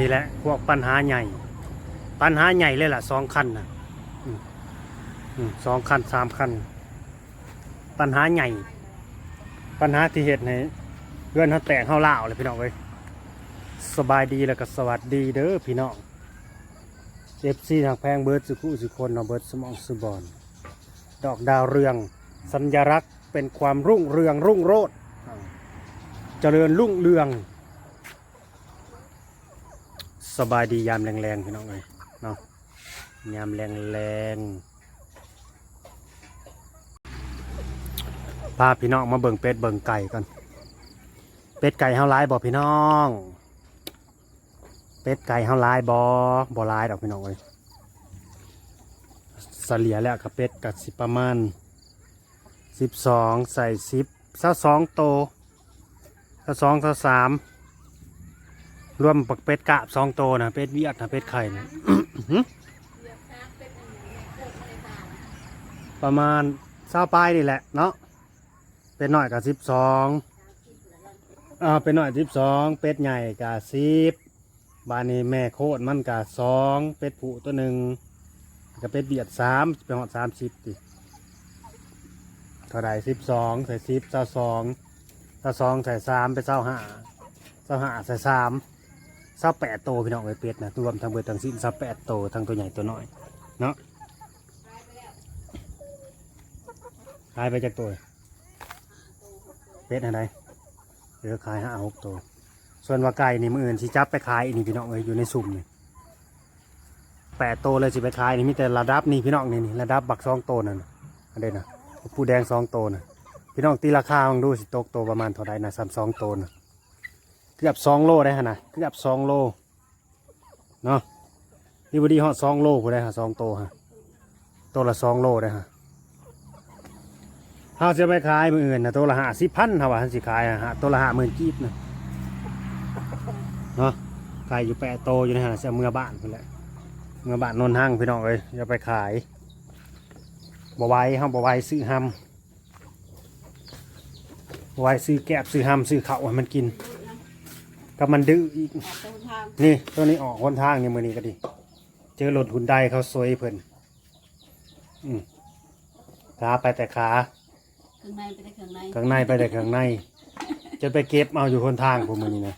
นี่แหละพวกปัญหาใหญ่ ปัญหาใหญ่เลยล่ะสองคันนะสองคันสามคัน ปัญหาใหญ่ ปัญหาที่เหตุในเพื่อนเขาแตกเขาเล่าเลยพี่น้องเว้ยสบายดีแล้วก็สวัสดีเด้อพี่น้องเอฟซีทางแพงเบิร์ดสุขุสุคนเนาะเบิร์ดสมองสุบอนดอกดาวเรือง สัญลักษณ์เป็นความรุ่งเรืองรุ่งโรจน์เจริญรุ่งเรือง สบายดียามแรงๆพี่น้องเลยเนาะยามแรงๆพาพี่น้องมาเบิ่งเป็ดเบิ่งไก่กันเป็ดไก่เฮาลายบ่พี่น้อง เป็ดไก่เฮาลายบ่บ่ลายดอกพี่น้องเลยเสลียแล้วกับเป็ดกับสิประมาณสิบสองใส่สิบเศร้าสองโตเศร้าสองเศร้าสาม รวมปักเป็ดกะสองโตวนะเป็ดเวียดนะเป็ดไข่นะประมาณเศร้าปลายนี่แหละเนาะเป็ดหน่อยกับสิบสองอ่าเป็ดหน่อยสิบสองเป็ดใหญ่กับสิบบานนี้แม่โคตรมันกับสองเป็ดผูตัวหนึ่งกับเป็ดเบียดสามเป็นหอดสามสิบติเท่าไรสิบสองใส่สิบเศร้าสองเศร้าสองใส่สามเป็นเศร้าห้าเศร้าห้าใส่สาม ซาแปดโตพี่น้องเอ้เป็ดนะรวมทั้งเบิดทั้งสิ้นซาแปดโตทั้งตัวใหญ่ตัวน้อยเนาะขายไปจากตัวเป็ดอะไรเหลือขายห้าหกตัวส่วนว่าไก่นี่มืออื่นสิจับไปขายอีนี่พี่น้องเอ้ยอยู่ในสุ่มนี่แปดโตเลยสิไปขายนี่มีแต่ระดับนี่พี่น้องนี่นี่ระดับบักสองโตนั่นน่ะอันเด่นนะปูแดงสองโตน่ะพี่น้องตีราคาลองดูสิตกโตประมาณเท่าไรนะสามสองโตน่ะ เกือบสองโลได้ฮะนะเกือบสองโลเนาะนี่บดีฮอดสองโลผู้ได้ฮะสองโตฮะตัวละสองโลได้ฮะเขาจะไปขายมืออื่นนะตัวละห้าสิบพันเท่าว่าหันสิขายอะฮะตัวละห้าหมื่นกีบนะเนาะขายอยู่แปดโตอยู่นะฮะจะเมือบ้านเพื่นแหละเมือบ้านนนห้างพี่น้องเลยจะไปขายบ่ไหว้ห้ามบ่ไหว้ซื้อห้ำบ่ไหว้ซื้อแกบซื้อห้ำซื้อเข้าให้มันกิน ก็มันดื้ออีกตรงทางนี่ตัวนี้ออกคนทางนี่มือนี้ก็ดี เจอรถหุ่นใดเขาสวยเพิ่นอืมขาไปแต่ขาข้างในไปได้ข้างในข้างในไปแต่ข้างใน จะไปเก็บเอาอยู่คนทางผมมือนี้นะ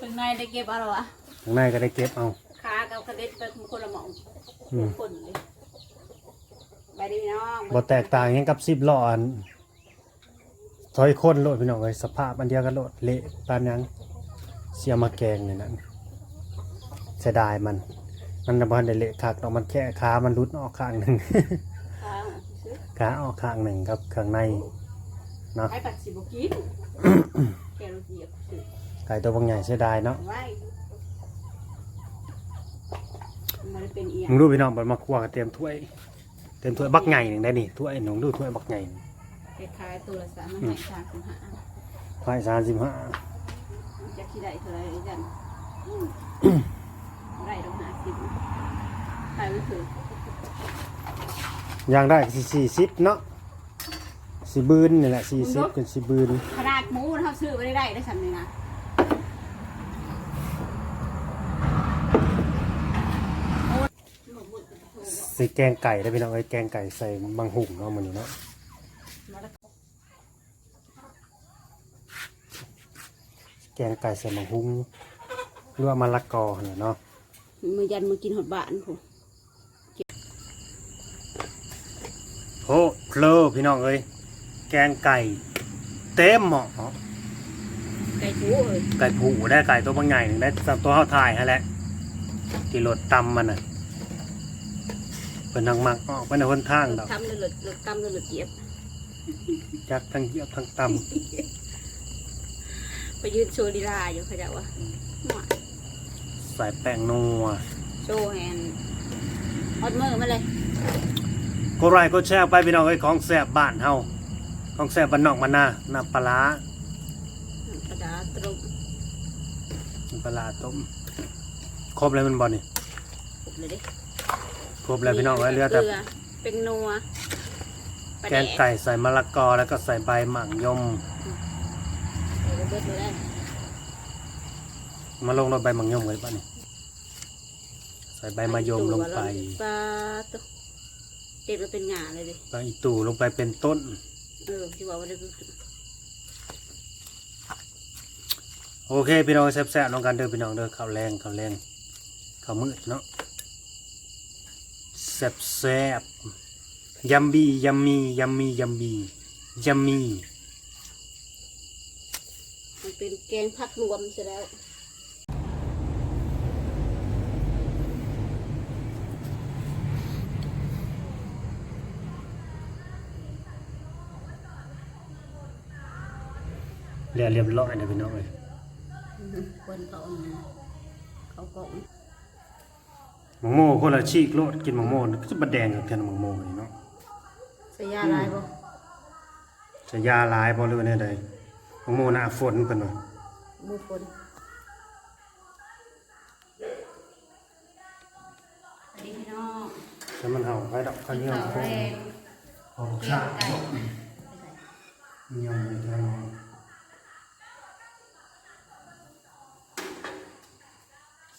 ข้างในได้เก็บเอาหรอวะข้างในก็ได้เก็บเอา ขากับกระเด็นไปคนละหมองอืม คนเลยไปดีพี่น้องบ่แตกต่างหยังกับสิบล้ออันถอยคนโลดพี่น้องเลยสภาพอันเดียวกันโลดเละปานหยัง เสียมาแกงนี่นั่นเสียดายมัน มันบ่ทันได้เละคักดอกมันแค่ขามันรุดออกข้างหนึ่งข้างซื้อขาออกข้างหนึ่งครับข้างในเนาะไอ้ปัดสิบกินแกเราเหยียบซื้อไก่ตัวบางใหญ่เสียดายเนาะไว้มันเป็นเอียงมึงดูพี่น้องไปมาครัวก็เตรียมถ้วย เตรียมถ้วยบักใหญ่หนึ่งได้นี่ถ้วยหนูดูถ้วยบักใหญ่คล้ายๆตัวละสามมันให้สามสิบห้าถ้วยสามสิบห้า จะคิดได้เท่าไหรไอ้จันได้ต้องหาสิบใครไม่ถืออย่างได้สี่สิบเนาะสีบืนนี่แหละสี่สิบเป็นสีบืนขนาดหมูเขาซื้อไม่ได้ได้ได้สำเนียงนะสีแกงไก่ได้พี่น้องไอ้ยแกงไก่ใส่บางหุ่งเนาะมันนี่เนาะ แกงไก่ใส่บางหุ่งหรือว่ามะละกอเนี่ยเนาะมือยันมากินหดบ้านผมโอ้เพลอพี่น้องเอ้ยแกงไก่เต็มหม้อไก่ถูเอ้ยไก่ผูได้ไก่ตัวบางใหญ่หนึ่งได้ตามตัวเขาถ่ายฮะแหละที่รถตำมันน่ะเป็นทางมักออกไปในหนทางดอกทำเลยหลุดหลุดตำเลยหลุดเจี๊ยบจักทั้งเหยียบทั้งต ไปยืนโชว์ลีลาอยู่เขาจะว่าำใส่แป้งนัวโชว์แฮนฮอตมือมาเลยกดไลค์กดแชร์ไปพี่น้องไอ้ยของแสบบ้านเฮาของแสบบ้านนอกมานนาน้ำปลาร้ากระดาษตรงน้ำปลาร้าต้มครบเลยมันบอลนี่เลยดิครบแล้วพี่น้องไอ้ยเหลือแต่กลืเป็นนัวปลาแกงไก่ใส่มะละกอแล้วก็ใส่ใบหมั่งยม เดี๋ยวเบิดเลยได้มาลงรถใบหมั่งยมเลยป่ะนี่ส่ใบมะยมลงไปปลาตัวเด็ดมาเป็นหงาเลยดิใบอีตู่ลงไปเป็นต้น เออที่ว่าว่าได้โอเคพี่น้องแซ่บๆลองกันเด้อพี่น้องเด้อข้าวแรงข้าวแรงข้าวมืดเนาะแซ่บแซ่บๆยัมบี้ยัมมี่ยัมมี่ยัมบี้ยัมมี่มัน เป็นแกงผักรวมเสร็จแล้วเรียบเรียบร้อยนะพี่น้องเลยคนเขาเอามาเขาก็หมังโม่คนละชีกโลดกินหมังโม่ก็จะบะแดงกับกันหมังโม่นี่เนาะใส่ยาลายบ่จะยาหลายบ่หรือว่าแนวใด หมังโม่หน้าฝนเพิ่นว่าหมูคนสวัสดีพี่น้องแล้วมันเห่าไปดอกข้าวเหนียวข้าวโคแรงหอมแกชางไก่เหนียวอยู่แท้นอน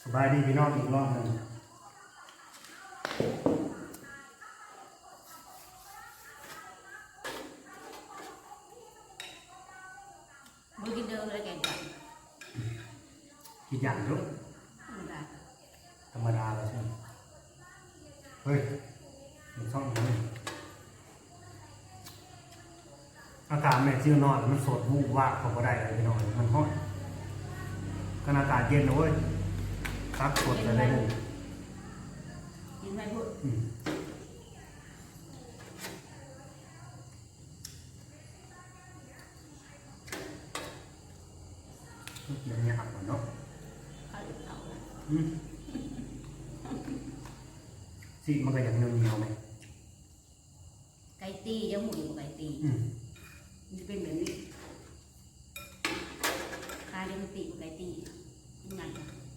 สบายดีพี่น้องอีกรอบหนึง มือกินเดิมเลยแกงไก่ กี่อย่างลูกธรรมดาธรรมดาแล้วใช่ไหมเฮ้ยมันช่องนี้อากาศแม่ที่นอนมันสดวูบวาบเขาก็ได้เลยพี่น้องมันฮ้อนขนาดอากาศเย็นนะเว้ยซักสดเลยได้เลยกินไม่พูดอืมยังยากกว่าเนาะข้าวเหนียว เต่าละอืมสิมันก็อย่างเนื้อเหนียวไหม ไก่ตียังหมูอยู่ไก่ตี อืม มันจะเป็นแบบนี้คาเรียมตีกับไก่ตียังไง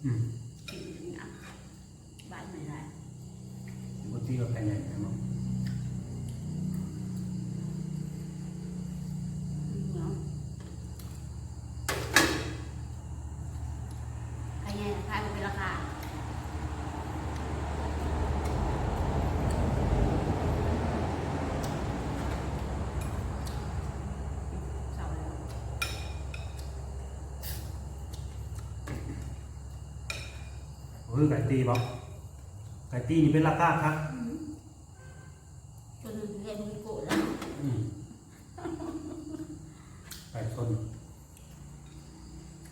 อืม กินถึงอะบ้านไหนได้ ปกติก็เป็นอย่างนั้นเนาะ เนาะใครไงขายมันเป็นราคาเสาแล้ว คือไก่ตีบอกไก่ตีนี่เป็นราคาครับจนเรียนมีโกะแล้วอืมไก่ชน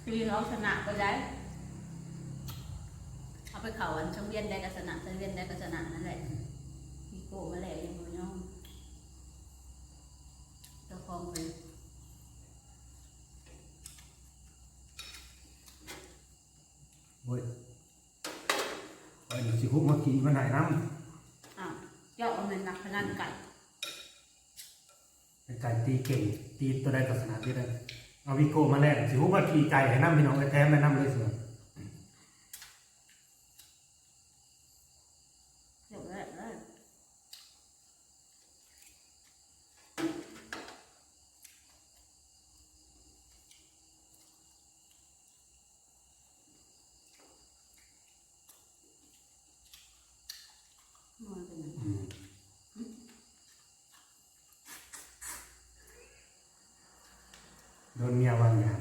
ปีเราชนะไปได้เอาไปเขาอันช่างเวียนได้ก็ชนะช่างเวียนได้ก็ชนะนั่นแหละมีโกะมาแล้วยังบ่ยอมเจ้าของเลยเว้ยไอ้ สิคุกมาขี่มาไหนน้อ้าวเจ้าเอาเงินนักพนันไก่ำไอ้ไก่ตีเก่ง ตีตัวใดก็สนาที่ได้เอาวิโก้มาแลกสิคุกมาขี่ไก่ให้น้ำพี่น้องไอ้แท้ไม่น้ำเลยเสือ เดี๋ยวแรกเลยมันเป็นยังไง อืมโดนเมียวางอย่าง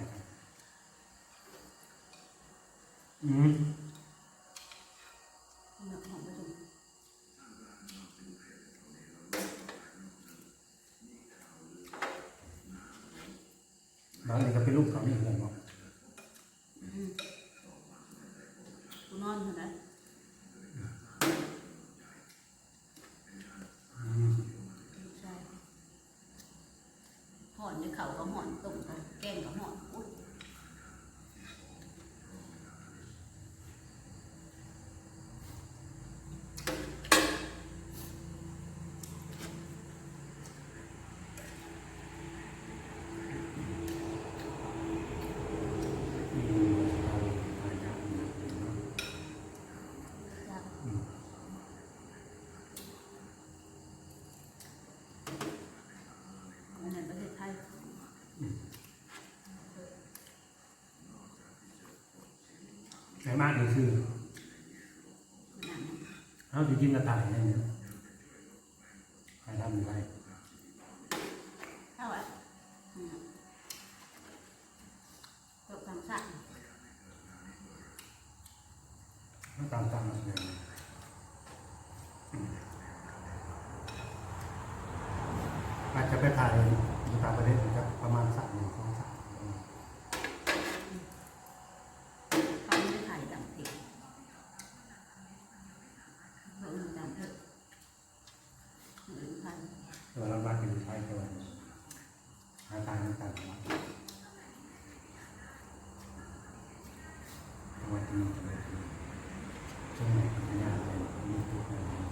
อืม เนาะของประชุม บางทีก็เป็นลูกเขานี่เลยบอกกูนอนเถอะนะอืมใช่หอนในเขาก็หอนตุ่มก็แกงก็หอนอุ้ย อืมเอาเอาอย่างนี้เนาะ ยาก อืม อันนั้นประเทศไทย ไอ้มากนี่คือขนาดนั้นเอาจริงๆกระต่ายเนี่ยใครทำอยู่ไรเท่าไหร่อืมตกทางสั่งไม่ตามตามมาเลยอาจจะไปถ่ายอยู่ต่างประเทศจะประมาณสามหนึ่งสองสามเขาไม่ถ่ายต่างติดเขาไม่ต่างเถอะหรือพัน เรารับรักอยู่ไทยตัวหาทางต่างๆมาจังหวัดที่นี่จังหวัดที่นี่ ช่วงไหนพัทยาเลยมีจุดไหนทะเลท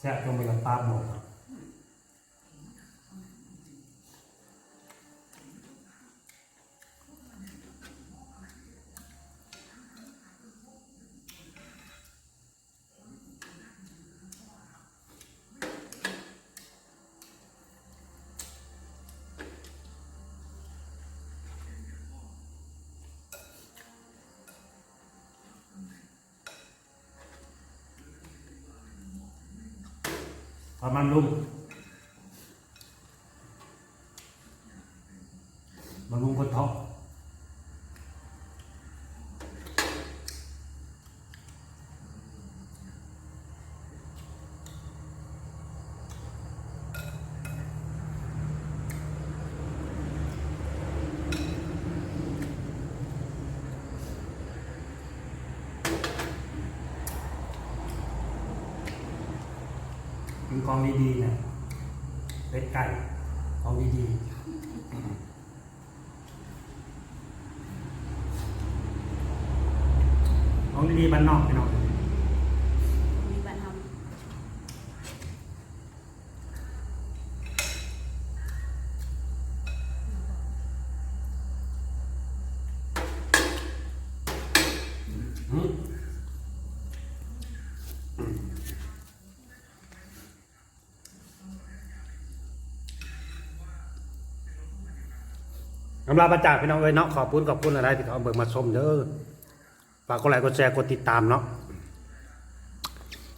谁都没有把握。 ปกับปลาหมดครับประมาณลุ่มบำรุง เป็นกองดีๆนะเป็ดไก่ของดีๆของดีๆบ้านนอกไปหน่อย กำลาประจากพี่น้องเอ้ยเนาะขอบคุณขอบคุณอะไรที่เขาเอาเบิกมาชมเด้อฝากกดไลค์กดแชร์กดติดตามเนาะ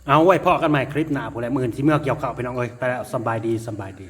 เอาไว้พ่อกันใหม่คลิปหน้าผู้ใดมื่นที่เมื่อเกี่ยวข่าวพี่น้องเอ้ยไปแล้วสบายดีสบายดี